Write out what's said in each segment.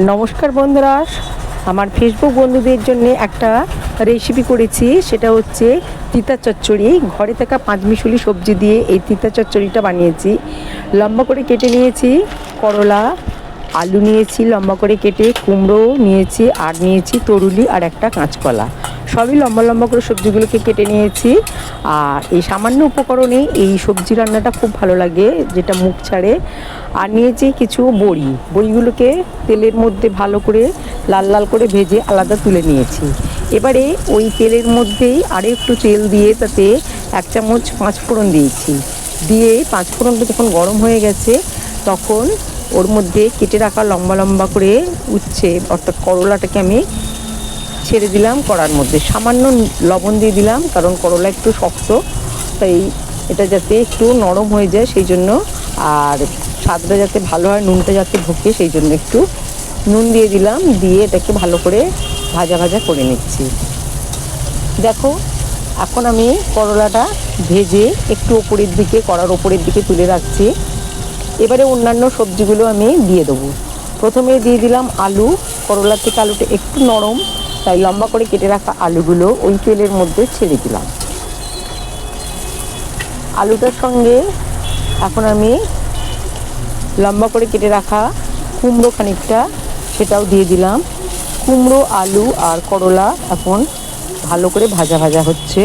নমস্কার বন্ধুরা, আমার ফেসবুক বন্ধুদের জন্য একটা রেসিপি করেছি, সেটা হচ্ছে তিতা চচ্চড়ি। ঘরে থাকা পাঁচমিশুলি সবজি দিয়ে এই তিতা চচ্চড়িটা বানিয়েছি। লম্বা করে কেটে নিয়েছি, করলা, আলু নিয়েছি লম্বা করে কেটে, কুমড়ো নিয়েছি, আর নিয়েছি তরুলি আর একটা কাঁচকলা। সবই লম্বা লম্বা করে সবজিগুলোকে কেটে নিয়েছি। আর এই সামান্য উপকরণে এই সবজি রান্নাটা খুব ভালো লাগে, যেটা মুখ ছাড়ে আর নিয়েছি কিছু বড়ি। বড়িগুলোকে তেলের মধ্যে ভালো করে লাল লাল করে ভেজে আলাদা তুলে নিয়েছি। এবারে ওই তেলের মধ্যেই আরও একটু তেল দিয়ে তাতে এক চামচ পাঁচ ফোড়ন দিয়েছি। দিয়ে পাঁচ ফোড়নটা যখন গরম হয়ে গেছে, তখন ওর মধ্যে কেটে রাখা লম্বা লম্বা করে উচ্ছে, অর্থাৎ করলাটাকে আমি ছেড়ে দিলাম কড়ার মধ্যে। সামান্য লবণ দিয়ে দিলাম, কারণ করলা একটু শক্ত, তাই এটা যাতে একটু নরম হয়ে যায় সেই জন্য। আর স্বাদটা যাতে ভালো হয়, নুনটা যাতে ঢোকে সেই জন্য একটু নুন দিয়ে দিলাম, দিয়ে এটাকে ভালো করে ভাজা ভাজা করে নিচ্ছি। দেখো, এখন আমি করলাটা ভেজে একটু ওপরের দিকে, কড়ার ওপরের দিকে তুলে রাখছি। এবারে অন্যান্য সবজিগুলো আমি দিয়ে দেবো। প্রথমে দিয়ে দিলাম আলু। করলা থেকে আলুটা একটু নরম তাই লম্বা করে কেটে রাখা আলুগুলো ওই তেলের মধ্যে ছেড়ে দিলাম। আলুটার সঙ্গে এখন আমি লম্বা করে কেটে রাখা কুমড়ো খানিকটা সেটাও দিয়ে দিলাম। কুমড়ো, আলু আর করলা এখন ভালো করে ভাজা ভাজা হচ্ছে।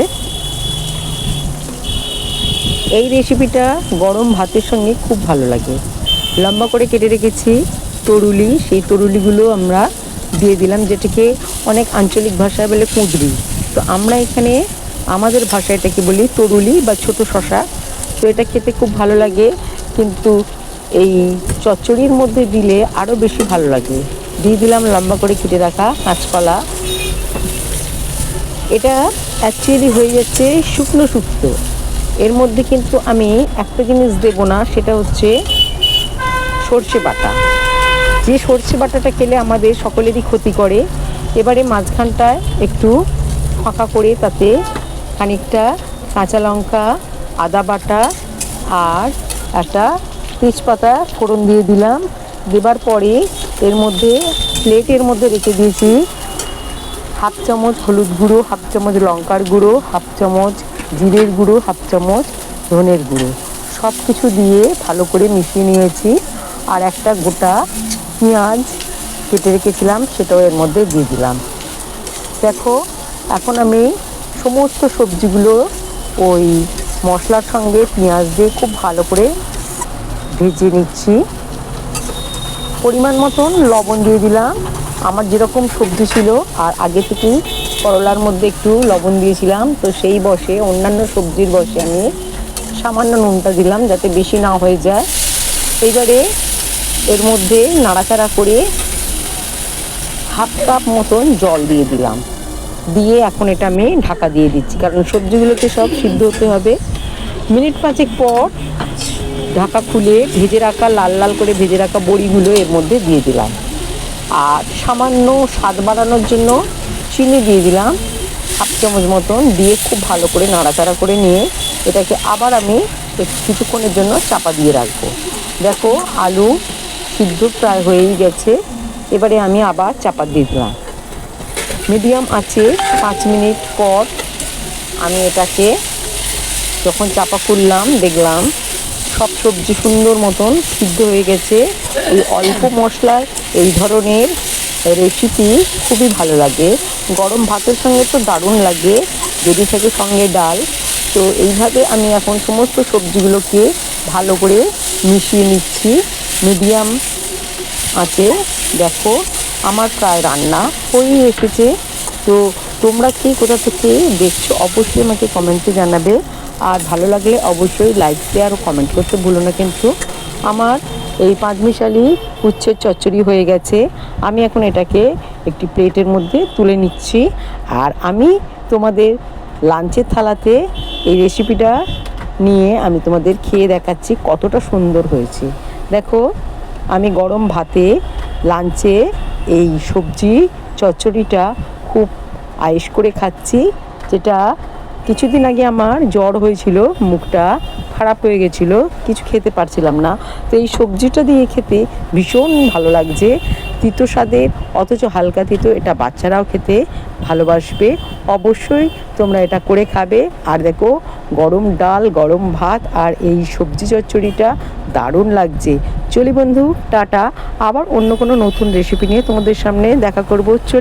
এই রেসিপিটা গরম ভাতের সঙ্গে খুব ভালো লাগে। লম্বা করে কেটে রেখেছি তরুলি, সেই তরুলিগুলো আমরা দিয়ে দিলাম যেটাকে অনেক আঞ্চলিক ভাষায় বলে কুঁদরি। তো আমরা এখানে আমাদের ভাষায় এটাকে বলি তরুলি বা ছোট শশা। তো এটা খেতে খুব ভালো লাগে, কিন্তু এই চচ্চড়ির মধ্যে দিলে আরও বেশি ভালো লাগে। দিয়ে দিলাম লম্বা করে কেটে রাখা কাঁচকলা। এটা অ্যাকচুয়ালি হয়ে যাচ্ছে শুকনো শুক্তো। এর মধ্যে কিন্তু আমি একটা জিনিস দেবো না, সেটা হচ্ছে সর্ষে বাটা। যে সর্ষে বাটাটা খেলে আমাদের সকলেরই ক্ষতি করে, এবারে মাঝখানটায় একটু ফাঁকা করে তাতে খানিকটা কাঁচা লঙ্কা, আদা বাটা আর একটা তেজপাতা ফোড়ন দিয়ে দিলাম। দেবার পরে এর মধ্যে প্লেটের মধ্যে রেখে দিয়েছি হাফ চামচ হলুদ গুঁড়ো, হাফ চামচ লঙ্কার গুঁড়ো, হাফ চামচ জিরের গুঁড়ো, হাফ চামচ ধনের গুঁড়ো। সব কিছু দিয়ে ভালো করে মিশিয়ে নিয়েছি। আর একটা গোটা পেঁয়াজ কেটে রেখেছিলাম, সেটাও এর মধ্যে দিয়ে দিলাম। দেখো, এখন আমি সমস্ত সবজিগুলো ওই মশলার সঙ্গে পেঁয়াজ দিয়ে খুব ভালো করে ভেজে নিচ্ছি। পরিমাণ মতন লবণ দিয়ে দিলাম। আমার যেরকম সবজি ছিল, আর আগে থেকেই করলার মধ্যে একটু লবণ দিয়েছিলাম, তো সেই বসে, অন্যান্য সবজির বসে আমি সামান্য নুনটা দিলাম যাতে বেশি না হয়ে যায়। এইবারে এর মধ্যে নাড়াচাড়া করে হাফ কাপ মতন জল দিয়ে দিলাম। দিয়ে এখন এটা আমি ঢাকা দিয়ে দিচ্ছি, কারণ সবজিগুলোকে সব সিদ্ধ হতে হবে। মিনিট পাঁচেক পর ঢাকা খুলে ভেজে রাখা, লাল লাল করে ভেজে রাখা বড়িগুলো এর মধ্যে দিয়ে দিলাম। আর সামান্য স্বাদ বাড়ানোর জন্য চিনি দিয়ে দিলাম, হাফ চামচ মতন দিয়ে খুব ভালো করে নাড়াচাড়া করে নিয়ে এটাকে আবার আমি কিছুক্ষণের জন্য চাপা দিয়ে রাখব। দেখো আলু সিদ্ধ প্রায় হয়েই গেছে। এবারে আমি আবার চাপা দিলাম। মিডিয়াম আছে পাঁচ মিনিট পর আমি এটাকে যখন চাপা খুললাম, দেখলাম সব সবজি সুন্দর মতন সিদ্ধ হয়ে গেছে। এই অল্প মশলার এই ধরনের রেসিপি খুবই ভালো লাগে। গরম ভাতের সঙ্গে তো দারুণ লাগে, যদি থাকে সঙ্গে ডাল। তো এইভাবে আমি এখন সমস্ত সবজিগুলোকে ভালো করে মিশিয়ে নিচ্ছি। মিডিয়াম আছে। দেখো, আমার প্রায় রান্না হয়েই এসেছে। তো তোমরা কি কোথা থেকে দেখছ, অবশ্যই আমাকে কমেন্টে জানাবে। আর ভালো লাগলে অবশ্যই লাইক শেয়ার ও কমেন্ট করতে ভুলো না কিন্তু। আমার এই পাঁচমিশালি উচ্ছের চচ্চড়ি হয়ে গেছে। আমি এখন এটাকে একটি প্লেটের মধ্যে তুলে নিচ্ছি। আর আমি তোমাদের লাঞ্চের থালাতে এই রেসিপিটা নিয়ে আমি তোমাদের খেয়ে দেখাচ্ছি কতটা সুন্দর হয়েছে। দেখো, আমি গরম ভাতে, লাঞ্চে এই সবজি চচ্চড়িটা খুব আয়েস করে খাচ্ছি, যেটা কিছুদিন আগে আমার জ্বর হয়েছিল, মুখটা খারাপ হয়ে গেছিল, কিছু খেতে পারছিলাম না। তো এই সবজিটা দিয়ে খেতে ভীষণ ভালো লাগছে। তিতো স্বাদের, অথচ হালকা তিতো, এটা বাচ্চারাও খেতে ভালোবাসবে, অবশ্যই তোমরা এটা করে খাবে। আর দেখো, গরম ডাল, গরম ভাত আর এই সবজি চচ্চড়িটা দারুণ লাগছে। চলি বন্ধু, টাটা। আবার অন্য কোনো নতুন রেসিপি নিয়ে তোমাদের সামনে দেখা করব। চল